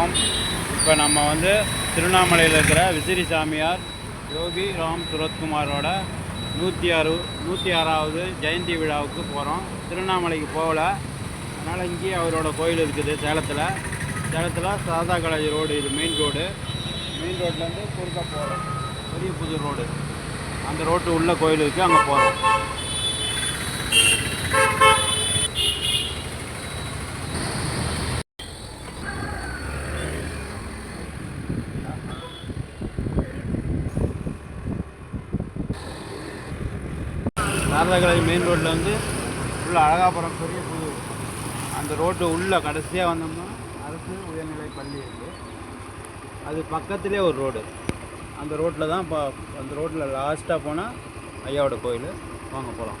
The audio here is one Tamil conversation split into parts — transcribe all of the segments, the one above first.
வணக்கம். இப்போ நம்ம வந்து திருவண்ணாமலையில் இருக்கிற விசிறி சாமியார் யோகி ராம் சுரத்குமாரோட நூற்றி ஆறு நூற்றி ஆறாவது ஜெயந்தி விழாவுக்கு போகிறோம் திருவண்ணாமலைக்கு போகல. அதனால் இங்கேயே அவரோட கோயில் இருக்குது சேலத்தில். சேலத்தில் சாதா காலேஜ் ரோடு இது மெயின் ரோடு. மெயின் ரோட்லேருந்து குறுக்க போகிறோம் பெரிய புது ரோடு. அந்த ரோட்டு உள்ள கோயில் இருக்குது அங்கே போகிறோம் சாரதா காலேஜ் மெயின் ரோட்டில் வந்து ஃபுல்லாக அழகாபுரம் பெரிய புது அந்த ரோட்டு உள்ளே கடைசியாக வந்தோம்னா அரசு உயர்நிலை பள்ளி இருக்குது அது பக்கத்துலேயே ஒரு ரோடு அந்த ரோட்டில் தான் இப்போ அந்த ரோட்டில் லாஸ்ட்டாக போனால் ஐயாவோட கோயில். வாங்க போகலாம்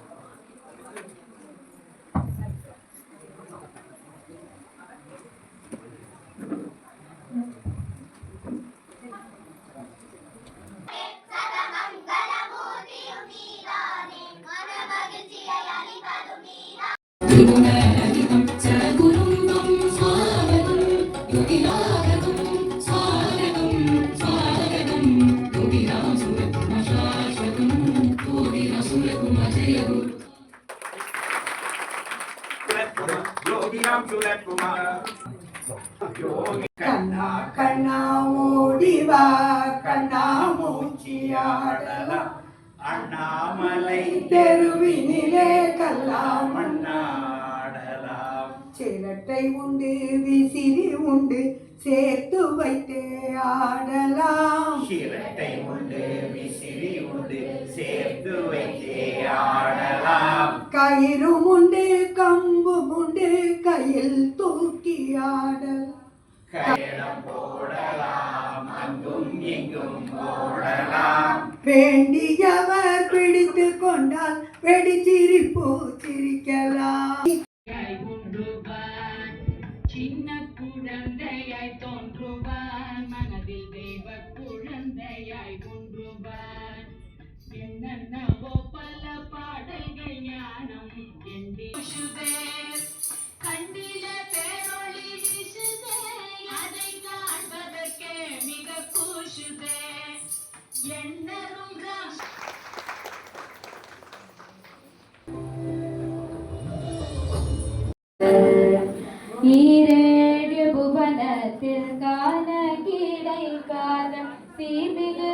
கண்ணா கண்ணா ஓடிவா கண்ணா மூச்சியாடலாம் சிரட்டை உண்டு விசிறி உண்டு சேர்த்து வைத்தே ஆடலாம். சிரட்டை உண்டு விசிறி உண்டு சேர்த்து வைத்தே ஆடலாம். கயிறும் உண்டு கம்பும் உண்டு கையில் தூக்கி ஆடலாம் போடலாம் அங்கும் இங்கும் போடலாம். வேண்டியவர் பிடித்து கொண்டால் வெடிச்சிரிப்பு சிரிக்கலாம். சின்ன குழந்தையாய் தோன்றுவார். மனதில் தெய்வ குழந்தையாய் ஒன்றுவார் என்னென்னவோ பல பாடல்கள் ஞானம் எண்டி கண்டில பேரொளி வீசுதே. அதை காண்பதற்கே மிக கூஷுதே என்னரும் ಈ சீமிகு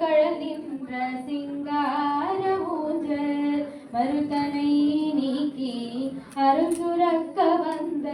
கழதின்ற சிங்கார ஊஞ்சல் மறுதனை நீக்கி அருள் சுரக்க வந்த